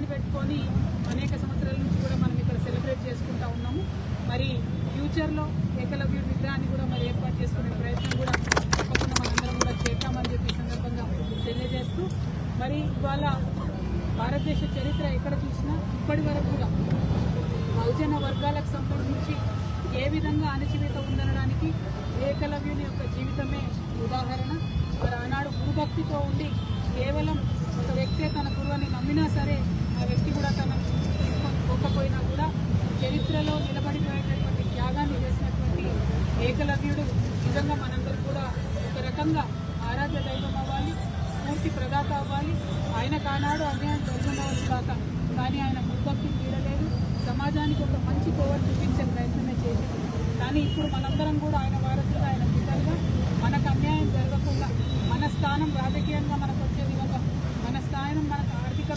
దాన్ని పెట్టుకొని అనేక సంవత్సరాల నుంచి కూడా మనం ఇక్కడ సెలబ్రేట్ చేసుకుంటా ఉన్నాము. మరి ఫ్యూచర్లో ఏకలవ్య విగ్రహాన్ని కూడా మరి ఏర్పాటు చేసుకునే ప్రయత్నం కూడా తప్పకుండా మనందరం కూడా చేద్దామని చెప్పి సందర్భంగా తెలియజేస్తూ మరి ఇవాళ భారతదేశ చరిత్ర ఎక్కడ చూసినా ఇప్పటి వరకు కూడా బహుజన వర్గాలకు సంబంధించి ఏ విధంగా అణచివేత ఉందనడానికి ఏకలవ్యుని యొక్క జీవితమే ఉదాహరణ. మరి ఆనాడు గురుభక్తితో ఉండి కేవలం ఒక వ్యక్తే తన గురువుని నమ్మినా సరే వ్యక్తి కూడా తన తీసుకోకపోయినా కూడా చరిత్రలో నిలబడిపోయేటటువంటి త్యాగాన్ని చేసినటువంటి ఏకలవ్యుడు నిజంగా మనందరం కూడా ఒక రకంగా ఆరాధ్య దైవం అవ్వాలి స్ఫూర్తి ప్రదాత అవ్వాలి. ఆయన కానాడు అన్యాయం జరుగుతుండవచ్చు కాక కానీ ఆయన గురుభక్తి తీరలేదు. సమాజానికి ఒక మంచి కోవలు చూపించే ప్రయత్నమే చేసింది. కానీ ఇప్పుడు మనందరం కూడా ఆయన వారసులుగా ఆయన పిల్లలుగా మనకు అన్యాయం జరగకుండా మన స్థానం రాజకీయంగా మనకు వచ్చే విధంగా మన స్థానం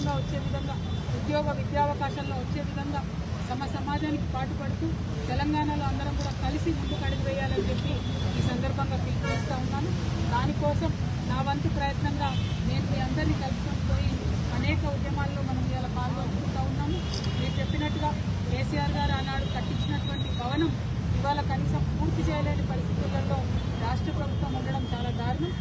మనకు వచ్చే విధంగా ఉద్యోగ విద్యావకాశాల్లో వచ్చే విధంగా సమ సమాజానికి పాటుపడుతూ తెలంగాణలో అందరం కూడా కలిసి ముందుకు అడుగు వేయాలని చెప్పి ఈ సందర్భంగా పిలుపునిస్తూ ఉన్నాను. దానికోసం నా వంతు ప్రయత్నంగా నేను మీ అందరినీ కలుపుకొని పోయి అనేక ఉద్యమాల్లో మనం ఇవాళ పాల్గొనుకుంటూ ఉన్నాము. మీరు చెప్పినట్టుగా కేసీఆర్ గారు ఆనాడు కట్టించినటువంటి భవనం ఇవాళ కనీసం పూర్తి చేయలేని పరిస్థితులలో రాష్ట్ర ప్రభుత్వం ఉండడం చాలా దారుణం.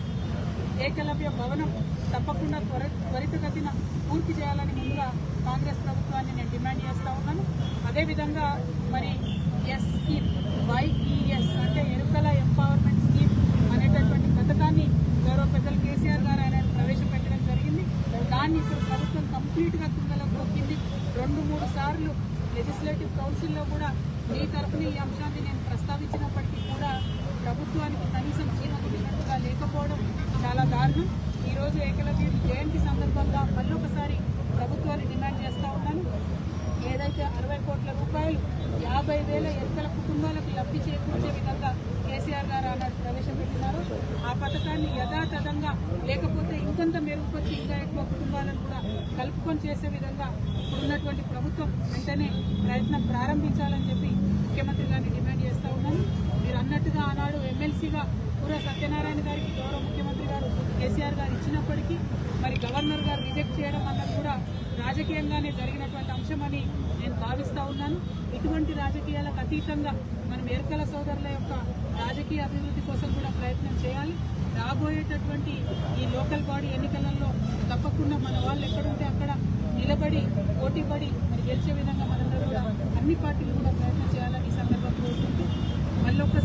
ఏకలవ్య భవనం తప్పకుండా త్వర త్వరితగతిన పూర్తి చేయాలని ముందుగా కాంగ్రెస్ ప్రభుత్వాన్ని నేను డిమాండ్ చేస్తూ ఉన్నాను. అదేవిధంగా మరి ఎస్ స్కీమ్ వైఈఎస్ అంటే ఎరుకల ఎంపవర్మెంట్ స్కీమ్ అనేటటువంటి పథకాన్ని గౌరవ పెద్దలు కేసీఆర్ గారు ఆయన ప్రవేశపెట్టడం జరిగింది. దాన్ని ఇప్పుడు ప్రభుత్వం కంప్లీట్గా కుంగలకు తొక్కింది రెండు మూడు సార్లు లెజిస్లేటివ్ కౌన్సిల్లో కూడా మీ తరఫున ఈ అంశాన్ని నేను ప్రస్తావించినప్పటికీ కూడా ప్రభుత్వానికి కనీసం చీమకుడినట్టుగా లేకపోవడం చాలా దారుణం. ఈరోజు ఏకలవ్య జయంతి సందర్భంగా మళ్ళీ ఒకసారి ప్రభుత్వాన్ని డిమాండ్ చేస్తూ ఉన్నాను. ఏదైతే అరవై కోట్ల రూపాయలు యాభై వేల ఎరుకల కుటుంబాలకు లబ్ధి చేకూర్చే విధంగా కేసీఆర్ గారు ఆనాడు ప్రవేశపెట్టినారు ఆ పథకాన్ని యథాతథంగా లేకపోతే ఇంకొంత మెరుగుపరిచి ఇంకా ఎక్కువ కుటుంబాలను కూడా కలుపుకొని చేసే విధంగా ఇప్పుడున్నటువంటి ప్రభుత్వం వెంటనే ప్రయత్నం ప్రారంభించాలని చెప్పి ముఖ్యమంత్రి గారిని డిమాండ్ చేస్తూ ఉన్నాను. మీరు అన్నట్టుగా ఆనాడు ఎమ్మెల్సీగా పూర సత్యనారాయణ గారికి గౌరవం కేసీఆర్ గారు ఇచ్చినప్పటికీ మరి గవర్నర్ గారు రిజెక్ట్ చేయడం అన్నది కూడా రాజకీయంగానే జరిగినటువంటి అంశమని నేను భావిస్తూ ఉన్నాను. ఇటువంటి రాజకీయాలకు అతీతంగా మనం ఎరుకల సోదరుల యొక్క రాజకీయ అభివృద్ధి కోసం కూడా ప్రయత్నం చేయాలి. రాబోయేటటువంటి ఈ లోకల్ బాడీ ఎన్నికలలో తప్పకుండా మన వాళ్ళు ఎక్కడుంటే అక్కడ నిలబడి పోటీపడి మరి గెలిచే విధంగా మనందరూ కూడా అన్ని పార్టీలు కూడా ప్రయత్నం చేయాలని ఈ సందర్భంగా కోరుకుంటూ మళ్ళీ ఒకసారి